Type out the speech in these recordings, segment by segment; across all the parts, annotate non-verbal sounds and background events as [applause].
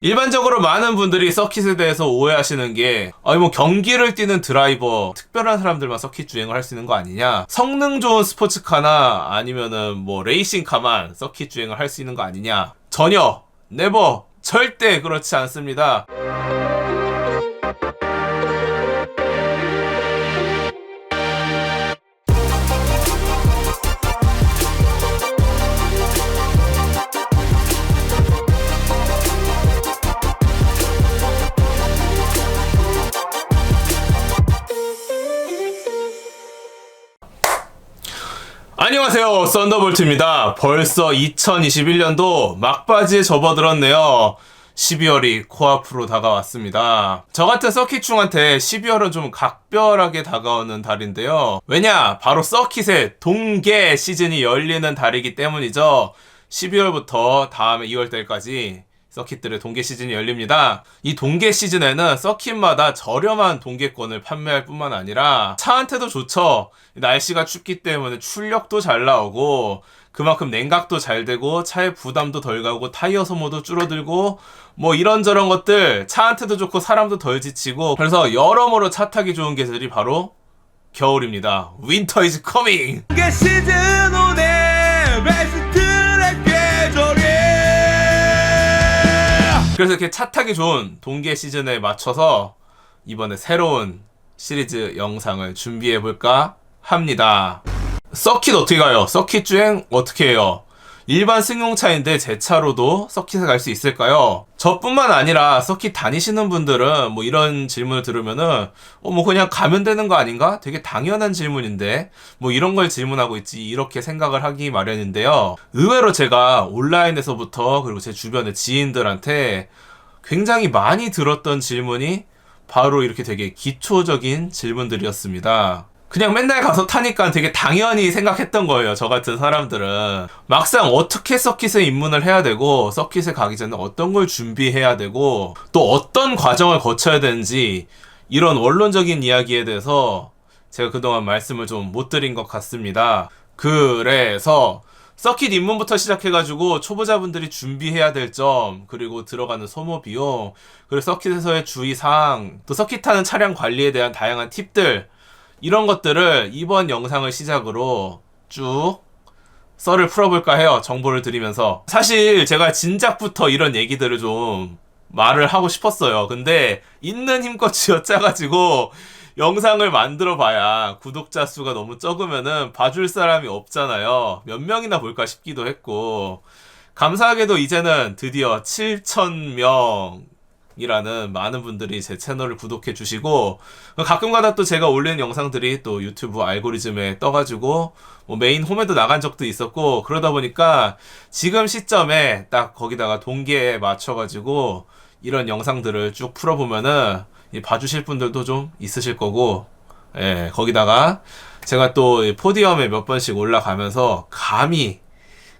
일반적으로 많은 분들이 서킷에 대해서 오해하시는 게, 아니 뭐 경기를 뛰는 드라이버, 특별한 사람들만 서킷 주행을 할 수 있는 거 아니냐? 성능 좋은 스포츠카나 아니면은 뭐 레이싱카만 서킷 주행을 할 수 있는 거 아니냐? 전혀, 네버, 절대 그렇지 않습니다. 안녕하세요. 썬더볼트입니다. 벌써 2021년도 막바지에 접어들었네요. 12월이 코앞으로 다가왔습니다. 저 같은 서킷충한테 12월은 좀 각별하게 다가오는 달인데요. 왜냐? 바로 서킷의 동계 시즌이 열리는 달이기 때문이죠. 12월부터 다음에 2월달까지 서킷들의 동계 시즌이 열립니다. 이 동계 시즌에는 서킷마다 저렴한 동계권을 판매할 뿐만 아니라 차한테도 좋죠. 날씨가 춥기 때문에 출력도 잘 나오고 그만큼 냉각도 잘 되고 차의 부담도 덜 가고 타이어 소모도 줄어들고 뭐 이런저런 것들 차한테도 좋고 사람도 덜 지치고 그래서 여러모로 차 타기 좋은 계절이 바로 겨울입니다. Winter is coming. 게 시즌 오네 그래서 이렇게 차 타기 좋은 동계 시즌에 맞춰서 이번에 새로운 시리즈 영상을 준비해 볼까 합니다. 서킷 어떻게 가요? 서킷 주행 어떻게 해요? 일반 승용차인데 제 차로도 서킷에 갈 수 있을까요? 저뿐만 아니라 서킷 다니시는 분들은 뭐 이런 질문을 들으면은 어 뭐 그냥 가면 되는 거 아닌가? 되게 당연한 질문인데 뭐 이런 걸 질문하고 있지 이렇게 생각을 하기 마련인데요. 의외로 제가 온라인에서부터 그리고 제 주변의 지인들한테 굉장히 많이 들었던 질문이 바로 이렇게 되게 기초적인 질문들이었습니다. 그냥 맨날 가서 타니까 되게 당연히 생각했던 거예요. 저 같은 사람들은. 막상 어떻게 서킷에 입문을 해야 되고, 서킷에 가기 전에 어떤 걸 준비해야 되고, 또 어떤 과정을 거쳐야 되는지, 이런 원론적인 이야기에 대해서 제가 그동안 말씀을 좀 못 드린 것 같습니다. 그래서, 서킷 입문부터 시작해가지고 초보자분들이 준비해야 될 점, 그리고 들어가는 소모 비용, 그리고 서킷에서의 주의사항, 또 서킷 타는 차량 관리에 대한 다양한 팁들, 이런 것들을 이번 영상을 시작으로 쭉 썰을 풀어볼까 해요. 정보를 드리면서. 사실 제가 진작부터 이런 얘기들을 좀 말을 하고 싶었어요. 근데 있는 힘껏 [laughs] 쥐어짜가지고 영상을 만들어 봐야 구독자 수가 너무 적으면은 봐줄 사람이 없잖아요. 몇 명이나 볼까 싶기도 했고. 감사하게도 이제는 드디어 7,000명 이라는 많은 분들이 제 채널을 구독해 주시고 가끔가다 또 제가 올리는 영상들이 또 유튜브 알고리즘에 떠가지고 뭐 메인 홈에도 나간 적도 있었고 그러다 보니까 지금 시점에 딱 거기다가 동기에 맞춰가지고 이런 영상들을 쭉 풀어보면은 이 봐주실 분들도 좀 있으실 거고 예 거기다가 제가 또이 포디엄에 몇 번씩 올라가면서 감히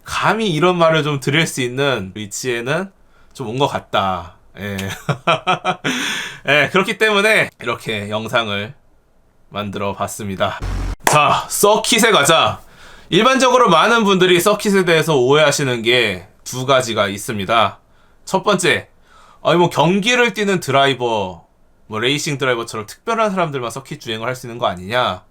감히 이런 말을 좀 드릴 수 있는 위치에는 좀 온 것 같다. 예. [laughs] 예, 그렇기 때문에 이렇게 영상을 만들어 봤습니다. 자, 서킷에 가자. 일반적으로 많은 분들이 서킷에 대해서 오해하시는 게 두 가지가 있습니다. 첫 번째, 아니 뭐 경기를 뛰는 드라이버, 뭐 레이싱 드라이버처럼 특별한 사람들만 서킷 주행을 할 수 있는 거 아니냐?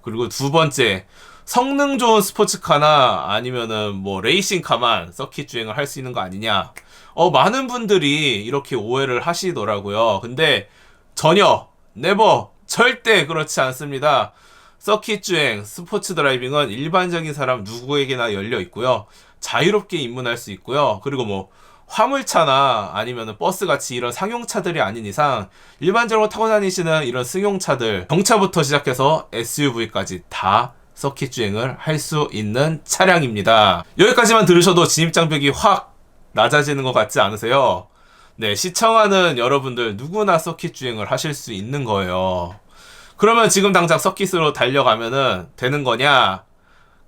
그리고 두 번째, 성능 좋은 스포츠카나 아니면은 뭐 레이싱카만 서킷 주행을 할 수 있는 거 아니냐? 어, 많은 분들이 이렇게 오해를 하시더라고요. 근데 전혀, 네버, 절대 그렇지 않습니다. 서킷 주행, 스포츠 드라이빙은 일반적인 사람 누구에게나 열려 있고요. 자유롭게 입문할 수 있고요. 그리고 뭐 화물차나 아니면 버스 같이 이런 상용차들이 아닌 이상 일반적으로 타고 다니시는 이런 승용차들, 경차부터 시작해서 SUV까지 다 서킷 주행을 할 수 있는 차량입니다. 여기까지만 들으셔도 진입 장벽이 확 낮아지는 것 같지 않으세요? 네, 시청하는 여러분들 누구나 서킷 주행을 하실 수 있는 거예요. 그러면 지금 당장 서킷으로 달려가면은 되는 거냐?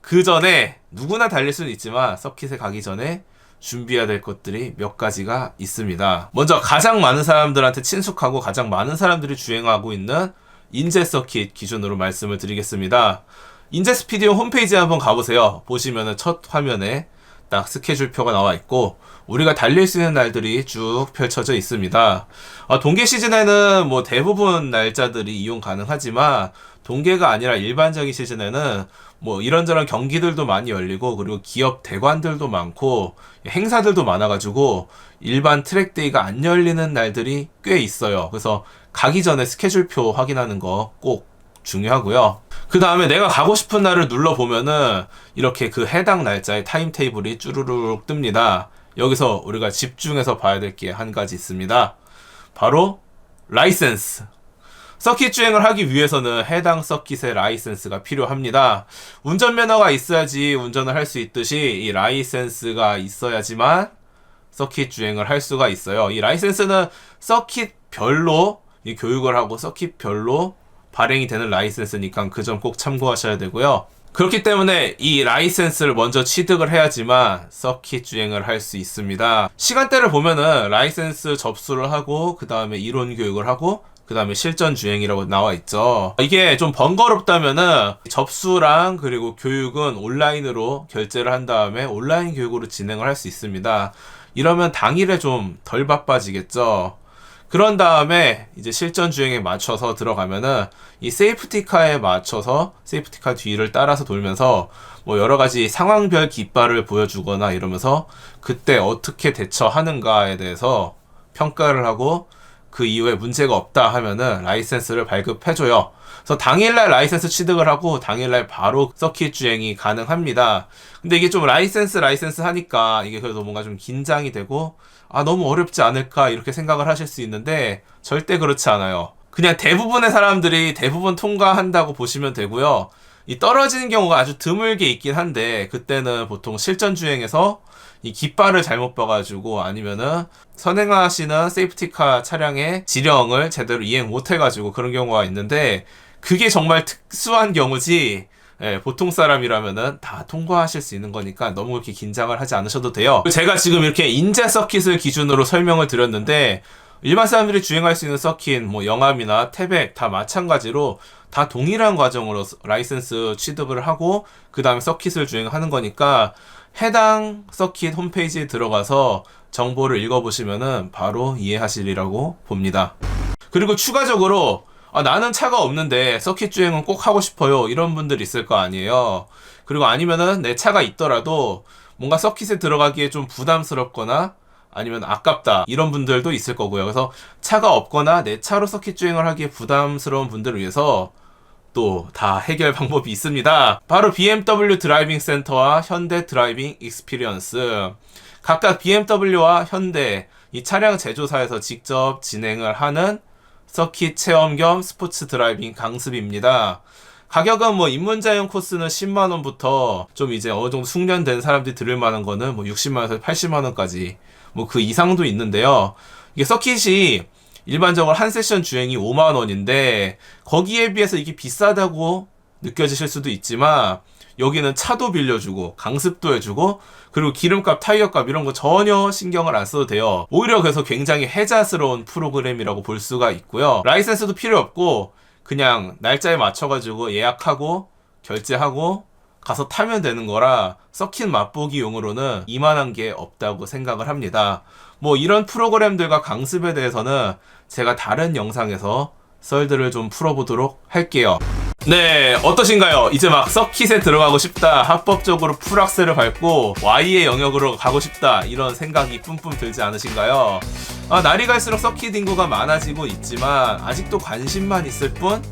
그 전에 누구나 달릴 수는 있지만 서킷에 가기 전에 준비해야 될 것들이 몇 가지가 있습니다. 먼저 가장 많은 사람들한테 친숙하고 가장 많은 사람들이 주행하고 있는 인제 서킷 기준으로 말씀을 드리겠습니다. 인제 스피디오 홈페이지에 한번 가보세요. 보시면은 첫 화면에 딱 스케줄표가 나와 있고 우리가 달릴 수 있는 날들이 쭉 펼쳐져 있습니다. 어, 동계 시즌에는 뭐 대부분 날짜들이 이용 가능하지만 동계가 아니라 일반적인 시즌에는 뭐 이런저런 경기들도 많이 열리고 그리고 기업 대관들도 많고 행사들도 많아가지고 일반 트랙데이가 안 열리는 날들이 꽤 있어요. 그래서 가기 전에 스케줄표 확인하는 거 꼭 중요하고요. 그 다음에 내가 가고 싶은 날을 눌러보면은 이렇게 그 해당 날짜의 타임테이블이 쭈루룩 뜹니다. 여기서 우리가 집중해서 봐야 될 게 한 가지 있습니다. 바로 라이센스. 서킷 주행을 하기 위해서는 해당 서킷의 라이센스가 필요합니다. 운전면허가 있어야지 운전을 할 수 있듯이 이 라이센스가 있어야지만 서킷 주행을 할 수가 있어요. 이 라이센스는 서킷별로 이 교육을 하고 서킷별로 발행이 되는 라이센스니까 그 점 꼭 참고하셔야 되고요. 그렇기 때문에 이 라이센스를 먼저 취득을 해야지만 서킷 주행을 할 수 있습니다. 시간대를 보면은 라이센스 접수를 하고 그 다음에 이론 교육을 하고 그 다음에 실전 주행이라고 나와 있죠. 이게 좀 번거롭다면은 접수랑 그리고 교육은 온라인으로 결제를 한 다음에 온라인 교육으로 진행을 할 수 있습니다. 이러면 당일에 좀 덜 바빠지겠죠. 그런 다음에 이제 실전 주행에 맞춰서 들어가면은 이 세이프티카에 맞춰서 세이프티카 뒤를 따라서 돌면서 뭐 여러 가지 상황별 깃발을 보여주거나 이러면서 그때 어떻게 대처하는가에 대해서 평가를 하고 그 이후에 문제가 없다 하면은 라이센스를 발급해줘요. 그래서 당일날 라이센스 취득을 하고 당일날 바로 서킷 주행이 가능합니다. 근데 이게 좀 라이센스 라이센스 하니까 이게 그래도 뭔가 좀 긴장이 되고 아 너무 어렵지 않을까 이렇게 생각을 하실 수 있는데 절대 그렇지 않아요. 그냥 대부분의 사람들이 대부분 통과한다고 보시면 되고요. 이 떨어지는 경우가 아주 드물게 있긴 한데 그때는 보통 실전 주행에서 이 깃발을 잘못 봐가지고 아니면은 선행하시는 세이프티카 차량의 지령을 제대로 이행 못 해가지고 그런 경우가 있는데 그게 정말 특수한 경우지 예, 보통 사람이라면은 다 통과하실 수 있는 거니까 너무 그렇게 긴장을 하지 않으셔도 돼요. 제가 지금 이렇게 인제 서킷을 기준으로 설명을 드렸는데 일반 사람들이 주행할 수 있는 서킷, 뭐 영암이나 태백 다 마찬가지로 다 동일한 과정으로 라이센스 취득을 하고 그 다음에 서킷을 주행하는 거니까 해당 서킷 홈페이지에 들어가서 정보를 읽어보시면은 바로 이해하시리라고 봅니다. 그리고 추가적으로 아, 나는 차가 없는데 서킷 주행은 꼭 하고 싶어요. 이런 분들 있을 거 아니에요. 그리고 아니면은 내 차가 있더라도 뭔가 서킷에 들어가기에 좀 부담스럽거나 아니면 아깝다 이런 분들도 있을 거고요. 그래서 차가 없거나 내 차로 서킷 주행을 하기에 부담스러운 분들을 위해서 또 다 해결 [laughs] 방법이 있습니다. 바로 BMW 드라이빙 센터와 현대 드라이빙 익스피리언스. 각각 BMW와 현대 이 차량 제조사에서 직접 진행을 하는 서킷 체험 겸 스포츠 드라이빙 강습입니다. 가격은 뭐 입문자용 코스는 10만 원부터 좀 이제 어느 정도 숙련된 사람들이 들을 만한 거는 뭐 60만 원에서 80만 원까지 뭐 그 이상도 있는데요. 이게 서킷이 일반적으로 한 세션 주행이 5만 원인데 거기에 비해서 이게 비싸다고 느껴지실 수도 있지만 여기는 차도 빌려주고 강습도 해주고 그리고 기름값, 타이어값 이런 거 전혀 신경을 안 써도 돼요. 오히려 그래서 굉장히 혜자스러운 프로그램이라고 볼 수가 있고요. 라이센스도 필요 없고 그냥 날짜에 맞춰 가지고 예약하고 결제하고 가서 타면 되는 거라 서킷 맛보기용으로는 이만한 게 없다고 생각을 합니다. 뭐 이런 프로그램들과 강습에 대해서는 제가 다른 영상에서 썰들을 좀 풀어보도록 할게요. 네, 어떠신가요? 이제 막 서킷에 들어가고 싶다, 합법적으로 풀악셀을 밟고 Y의 영역으로 가고 싶다, 이런 생각이 뿜뿜 들지 않으신가요? 아, 날이 갈수록 서킷 인구가 많아지고 있지만, 아직도 관심만 있을 뿐,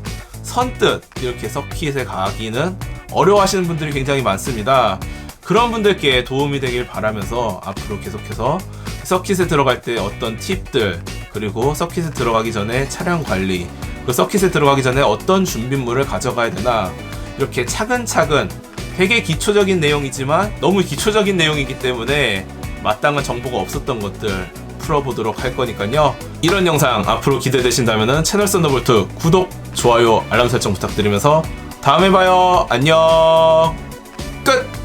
선뜻 이렇게 서킷에 가기는 어려워하시는 분들이 굉장히 많습니다. 그런 분들께 도움이 되길 바라면서 앞으로 계속해서 서킷에 들어갈 때 어떤 팁들 그리고 서킷에 들어가기 전에 차량 관리 그 서킷에 들어가기 전에 어떤 준비물을 가져가야 되나 이렇게 차근차근 되게 기초적인 내용이지만 너무 기초적인 내용이기 때문에 마땅한 정보가 없었던 것들 풀어보도록 할 거니까요. 이런 영상 앞으로 기대되신다면 채널 썬더볼트 구독, 좋아요, 알람 설정 부탁드리면서 다음에 봐요. 안녕. 끝!